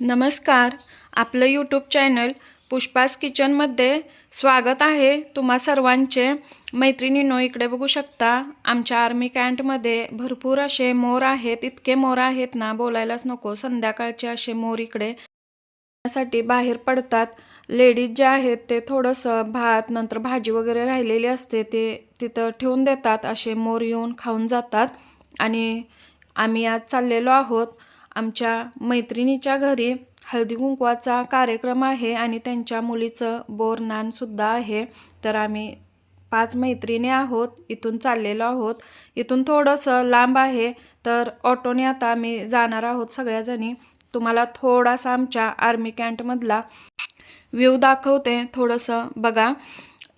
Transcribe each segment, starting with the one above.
नमस्कार. आपलं YouTube channel Pushpa's किचनमध्ये स्वागत आहे तुम्हा सर्वांचे. मैत्रिणीनो इकडे बघू शकता आमच्या आर्मी कॅन्टमध्ये भरपूर असे मोर आहेत. इतके मोर आहेत ना बोलायलाच नको. संध्याकाळचे असे मोर इकडे साठी बाहेर पडतात. लेडीज जे आहेत ते थोडंसं भात नंतर भाजी वगैरे राहिलेली असते ते तिथं ठेवून देतात. असे मोर येऊन खाऊन जातात. आणि आम्ही आज चाललेलो आहोत. आमच्या मैत्रिणीच्या घरी हळदी कुंकवाचा कार्यक्रम आहे आणि त्यांच्या मुलीचं बोरनानसुद्धा आहे. तर आम्ही पाच मैत्रिणी आहोत इथून चाललेलो आहोत. इथून थोडंसं लांब आहे तर ऑटोने आता आम्ही जाणार आहोत सगळ्याजणी. तुम्हाला थोडासा आमच्या आर्मी कॅन्टमधला व्ह्यू दाखवते थोडंसं बघा.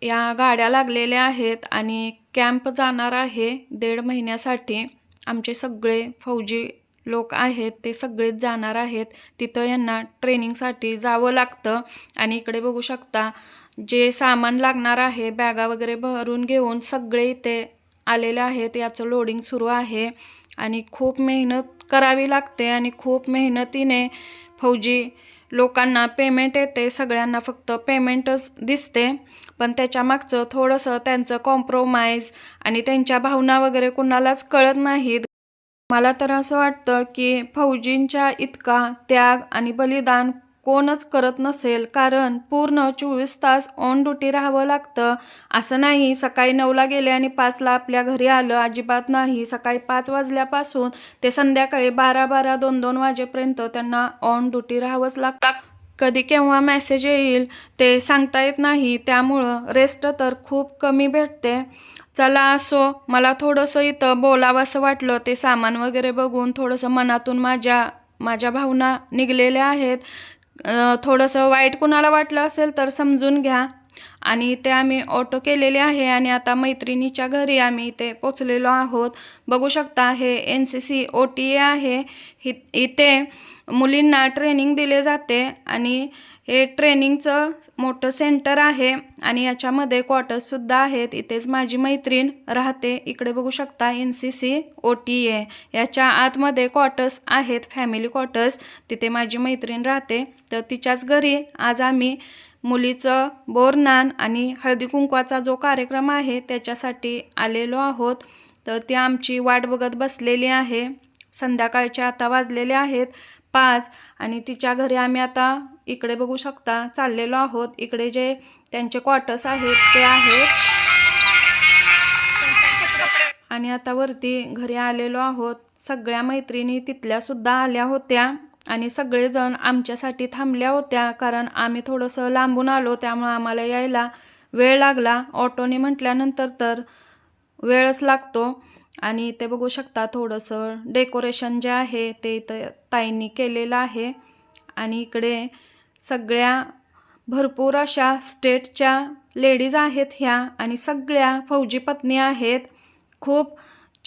या गाड्या लागलेल्या आहेत आणि कॅम्प जाणार आहे दीड महिन्यासाठी. आमचे सगळे फौजी लोक आहेत ते सगळेच जाणार आहेत. तिथं यांना ट्रेनिंगसाठी जावं लागतं. आणि इकडे बघू शकता जे सामान लागणार आहे बॅगा वगैरे भरून घेऊन सगळे इथे आलेले आहेत. याचं लोडिंग सुरू आहे. आणि खूप मेहनत करावी लागते आणि खूप मेहनतीने फौजी लोकांना पेमेंट येते. सगळ्यांना फक्त पेमेंटच दिसते. पण त्याच्या मागचं थोडंसं त्यांचं कॉम्प्रोमाइज आणि त्यांच्या भावना वगैरे कुणालाच कळत नाहीत. मला तर असं वाटतं की फौजींच्या इतका त्याग आणि बलिदान कोणच करत नसेल कारण पूर्ण चोवीस तास ऑन ड्युटी राहावं लागतं. असं नाही सकाळी नऊला गेले आणि पाचला आपल्या घरी आलं. अजिबात नाही सकाळी पाच वाजल्यापासून ते संध्याकाळी बारा बारा दोन दोन वाजेपर्यंत त्यांना ऑन ड्युटी राहावंच लागतं. कधी केव्हा मेसेज येईल ते सांगता येत नाही त्यामुळं रेस्ट तर खूप कमी भेटते. चला असो. मला थोडंसं इथं बोलावंसं वाटलं. ते सामान वगैरे बघून थोडंसं मनातून माझ्या माझ्या भावना निघलेल्या आहेत. थोडंसं वाईट कुणाला वाटलं असेल तर समजून घ्या. आणि ते आम्ही ऑटो केलेले आहे आणि आता मैत्रिणीच्या घरी आम्ही इथे पोचलेलो आहोत. बघू शकता हे N C C O T A आहे. हि इथे मुलींना ट्रेनिंग दिले जाते आणि हे ट्रेनिंगचं मोठं सेंटर आहे आणि याच्यामध्ये क्वार्टर्ससुद्धा आहेत. इथेच माझी मैत्रीण राहते. इकडे बघू शकता N C C O T A याच्या आतमध्ये क्वार्टर्स आहेत फॅमिली क्वार्टर्स तिथे माझी मैत्रीण राहते. तर तिच्याच घरी आज आम्ही मुलीचं बोरनान आणि हळदी कुंकवाचा जो कार्यक्रम आहे त्याच्यासाठी आलेलो आहोत. तर ती आमची वाट बघत बसलेली आहे. संध्याकाळच्या आता वाजलेले आहेत पाच आणि तिच्या घरी आम्ही आता इकडे बघू शकता चाललेलो आहोत. इकडे जे त्यांचे क्वार्टर्स आहेत ते आहेत. आणि आता वरती घरी आलेलो आहोत. सगळ्या मैत्रिणी तिथल्या सुद्धा आल्या होत्या. आणि सगळेजण आमच्यासाठी थांबल्या होत्या कारण आम्ही थोडंसं लांबून आलो त्यामुळं आम्हाला यायला वेळ लागला. ऑटोने म्हटल्यानंतर तर वेळच लागतो. आणि ते बघू शकता थोडंसं डेकोरेशन जे आहे ते इथं ताईंनी केलेलं आहे. आणि इकडे सगळ्या भरपूर अशा स्टेटच्या लेडीज आहेत ह्या आणि सगळ्या फौजी पत्नी आहेत. खूप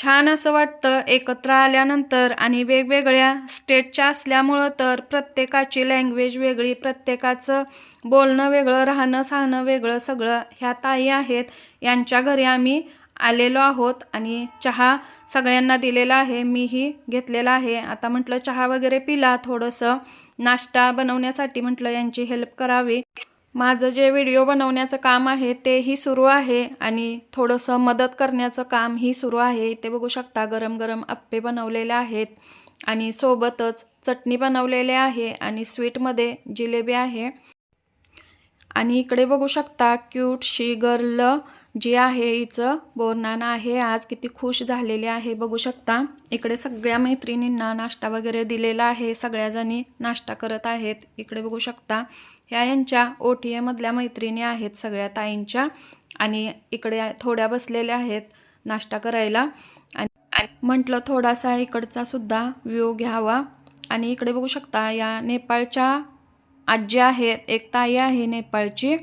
छान असं वाटतं एकत्र आल्यानंतर आणि वेगवेगळ्या स्टेटच्या असल्यामुळं तर प्रत्येकाची लँग्वेज वेगळी प्रत्येकाचं बोलणं वेगळं राहणं सहाणं वेगळं सगळं ह्या ताई आहेत. यांच्या घरी आम्ही आलेलो आहोत आणि चहा सगळ्यांना दिलेला आहे मीही घेतलेला आहे. आता म्हटलं चहा वगैरे पिला थोडंसं नाश्ता बनवण्यासाठी म्हटलं यांची हेल्प करावी. माझं जे व्हिडिओ बनवण्याचं काम आहे तेही सुरू आहे आणि थोडंसं मदत करण्याचं कामही सुरू आहे. इथे बघू शकता गरम गरम अप्पे बनवलेले आहेत आणि सोबतच चटणी बनवलेले आहे आणि स्वीटमध्ये जिलेबी आहे. आणि इकडे बघू शकता क्यूटशी गर्ल जी आहे हिचं बोरनाना आहे. आज किती खुश झालेली आहे बघू शकता. इकडे सगळ्या मैत्रिणींना नाश्ता वगैरे दिलेला आहे. सगळ्याजणी नाश्ता करत आहेत. इकडे बघू शकता. ह्या यांच्या ओ टी एमधल्या मैत्रिणी आहेत सगळ्या ताईंच्या. आणि इकडे थोड्या बसलेल्या आहेत नाश्ता करायला. आणि म्हटलं थोडासा इकडचा सुद्धा व्ह्यू घ्यावा. आणि इकडे बघू शकता या नेपाळच्या आजी आहेत एक ताई आहे नेपाळची.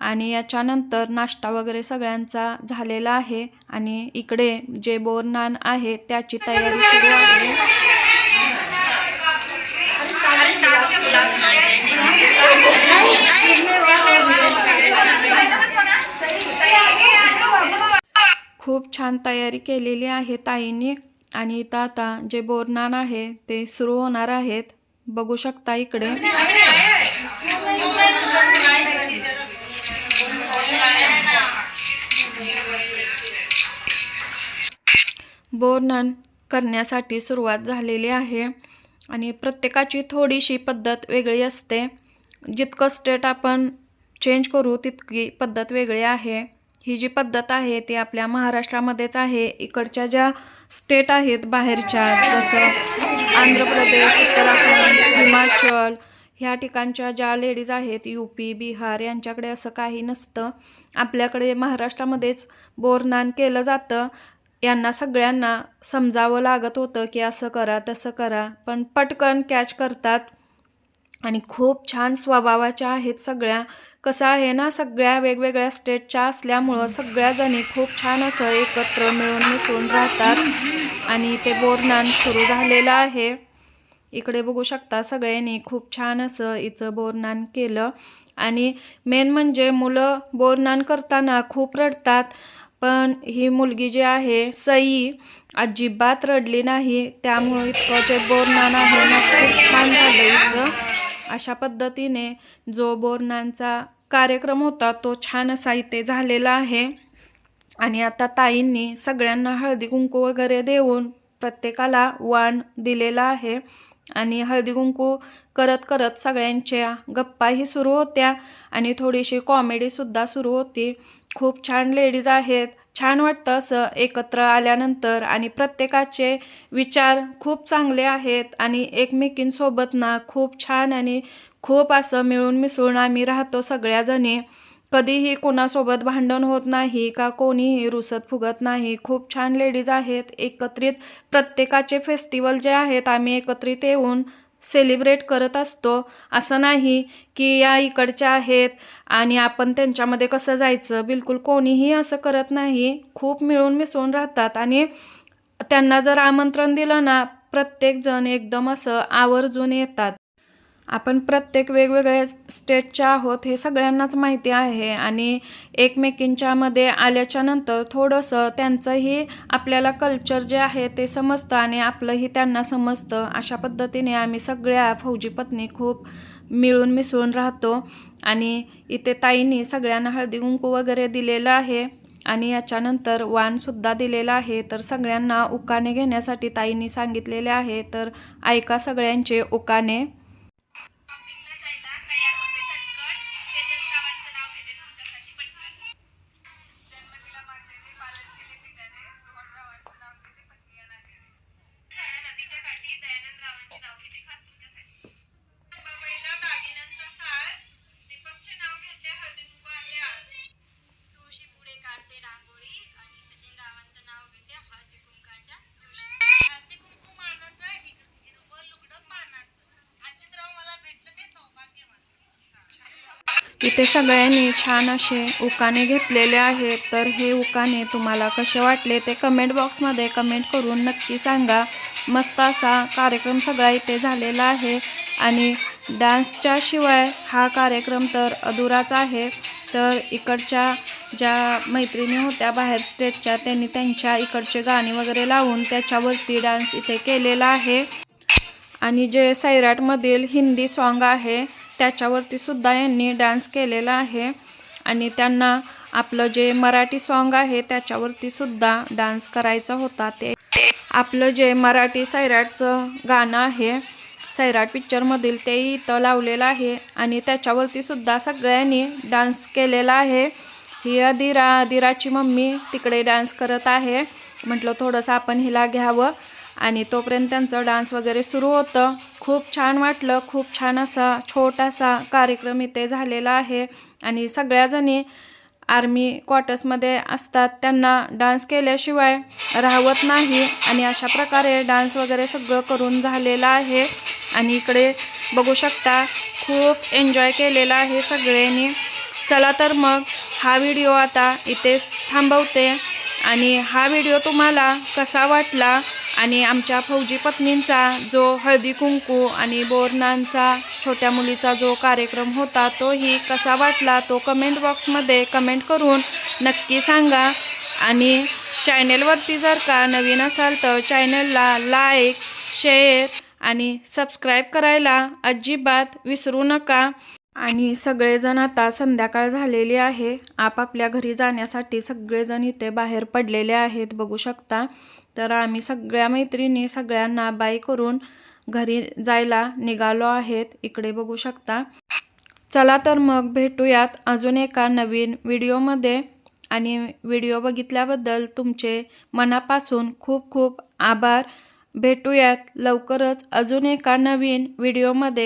आणि याच्यानंतर नाश्ता वगैरे सगळ्यांचा झालेला आहे. आणि इकडे जे बोरनान आहे त्याची तयारी सुरू आहे. खूप छान तयारी केलेली आहे ताईंनी. आणि इथं आता जे बोरनान आहे ते सुरू होणार आहेत. बघू शकता इकडे. बोरनन करण्यासाठी सुरुवात झालेली आहे. आणि प्रत्येकाची थोडीशी पद्धत वेगळी असते. जितकं स्टेट आपण चेंज करू तितकी पद्धत वेगळी आहे. ही जी पद्धत आहे ती आपल्या महाराष्ट्रामध्येच आहे. इकडच्या ज्या स्टेट आहेत बाहेरच्या जसं आंध्र प्रदेश उत्तराखंड हिमाचल ह्या ठिकाणच्या ज्या लेडीज आहेत यू पी बिहार यांच्याकडे असं काही नसतं. आपल्याकडे महाराष्ट्रामध्येच बोरनान केलं जातं. यांना सगळ्यांना समजावं लागत होतं की असं करा तसं करा. पण पटकन कॅच करतात. आणि खूप छान स्वभावाच्या आहेत सगळ्या. कसं आहे ना सगळ्या वेगवेगळ्या स्टेटच्या असल्यामुळं सगळ्याजणी खूप छान असं एकत्र मिळून मिसळून राहतात. आणि ते बोरनान सुरू झालेलं आहे. इकडे बघू शकता सगळ्यांनी खूप छान असं हिचं बोरनान केलं. आणि मेन म्हणजे मुलं बोरनान करताना खूप रडतात. पण ही मुलगी जी आहे सई अजिबात रडली नाही. त्यामुळे इतकं जे बोरनान आहे ना खूप अशा पद्धतीने जो बोरणांचा कार्यक्रम होता तो छान असा इथे झालेला आहे. आणि आता ताईंनी सगळ्यांना हळदी कुंकू वगैरे देऊन प्रत्येकाला वाण दिलेला आहे. आणि हळदी कुंकू करत करत सगळ्यांच्या गप्पाही सुरू होत्या. आणि थोडीशी कॉमेडीसुद्धा सुरू होती. खूप छान लेडीज आहेत. छान वाटतं असं एकत्र आल्यानंतर आणि प्रत्येकाचे विचार खूप चांगले आहेत आणि एकमेकींसोबत ना खूप छान आणि खूप असं मिळून मिसळून आम्ही राहतो सगळ्याजणी. कधीही कोणासोबत भांडण होत नाही का कोणीही रुसत फुगत नाही. खूप छान लेडीज आहेत. एकत्रित प्रत्येकाचे फेस्टिवल जे आहेत आम्ही एकत्रित येऊन सेलिब्रेट करत असतो. असं नाही की या इकडच्या आहेत आणि आपण त्यांच्यामध्ये कसं जायचं? बिलकुल कोणीही असं करत नाही. खूप मिळून मिसळून राहतात. आणि त्यांना जर आमंत्रण दिलं ना प्रत्येकजण एकदम असं आवर्जून येतात. आपण प्रत्येक वेगवेगळ्या स्टेटच्या आहोत हे सगळ्यांनाच माहिती आहे आणि एकमेकींच्यामध्ये आल्याच्यानंतर थोडंसं त्यांचंही आपल्याला कल्चर जे आहे ते समजतं आणि आपलंही त्यांना समजतं. अशा पद्धतीने आम्ही सगळ्या फौजी पत्नी खूप मिळून मिसळून राहतो आणि इथे ताईंनी सगळ्यांना हळदी कुंकू वगैरे दिलेलं आहे आणि याच्यानंतर वाणसुद्धा दिलेला आहे. तर सगळ्यांना उकाने घेण्यासाठी ताईंनी सांगितलेले आहे. तर ऐका सगळ्यांचे उकाने इथे सगळ्यांनी छान असे उकाने घेतलेले आहेत. तर हे उकाने तुम्हाला कसे वाटले ते कमेंट बॉक्समध्ये कमेंट करून नक्की सांगा. मस्त असा कार्यक्रम सगळा इथे झालेला आहे. आणि डान्सच्या शिवाय हा कार्यक्रम तर अधुराच आहे. तर इकडच्या ज्या मैत्रिणी होत्या बाहेर स्टेजच्या त्यांनी त्यांच्या इकडचे गाणी वगैरे लावून त्याच्यावरती डान्स इथे केलेला आहे. आणि जे सैराटमधील हिंदी सॉन्ग आहे त्याच्यावरती सुद्धा यांनी डान्स केलेला आहे. आणि त्यांना आपलं जे मराठी सॉन्ग आहे त्याच्यावरती सुद्धा डान्स करायचा होता. ते आपलं जे मराठी सैराटचं गाणं आहे सैराट पिक्चरमधील तेही इथं लावलेलं आहे. आणि त्याच्यावरती सुद्धा सगळ्यांनी डान्स केलेला आहे. ही अधिरा अधिराची मम्मी तिकडे डान्स करत आहे. म्हटलं थोडंसं आपण हिला घ्यावं. आणि तोपर्यंत त्यांचं डान्स वगैरे सुरू होतं. खूप छान वाटलं खूप छान असा छोटासा कार्यक्रम इथे झालेला आहे. आणि सगळ्याजणी आर्मी क्वार्टर्समध्ये असतात. त्यांना डान्स केल्याशिवाय राहवत नाही. आणि अशा प्रकारे डान्स वगैरे सगळं करून झालेलं आहे. आणि इकडे बघू शकता खूप एन्जॉय केलेला आहे सगळ्यांनी. चला तर मग हा व्हिडिओ आता इथेच थांबवते. आणि हा व्हिडिओ तुम्हाला कसा वाटला आणि आमच्या फौजी पत्नींचा जो हळदी कुंकू आणि बोरनांचा छोट्या मुलीचा जो कार्यक्रम होता तोही कसा वाटला तो कमेंट बॉक्समध्ये कमेंट करून नक्की सांगा. आणि चॅनेलवरती जर का नवीन असाल तर चॅनलला लाईक शेअर आणि सबस्क्राईब करायला अजिबात विसरू नका. आणि सगळेजण आता संध्याकाळ झालेली आहे. आपापल्या घरी जाण्यासाठी सगळेजण इथे बाहेर पडलेले आहेत बघू शकता. तर आम्ही सगळ्या मैत्रिणी सगळ्यांना बाय करून घरी जायला निघालो आहेत. इकडे बघू शकता. चला तर मग भेटूयात अजून एका नवीन व्हिडिओमध्ये. आणि व्हिडिओ बघितल्याबद्दल तुमचे मनापासून खूप खूप आभार. भेटूयात लवकरच अजून एका नवीन व्हिडिओमध्ये.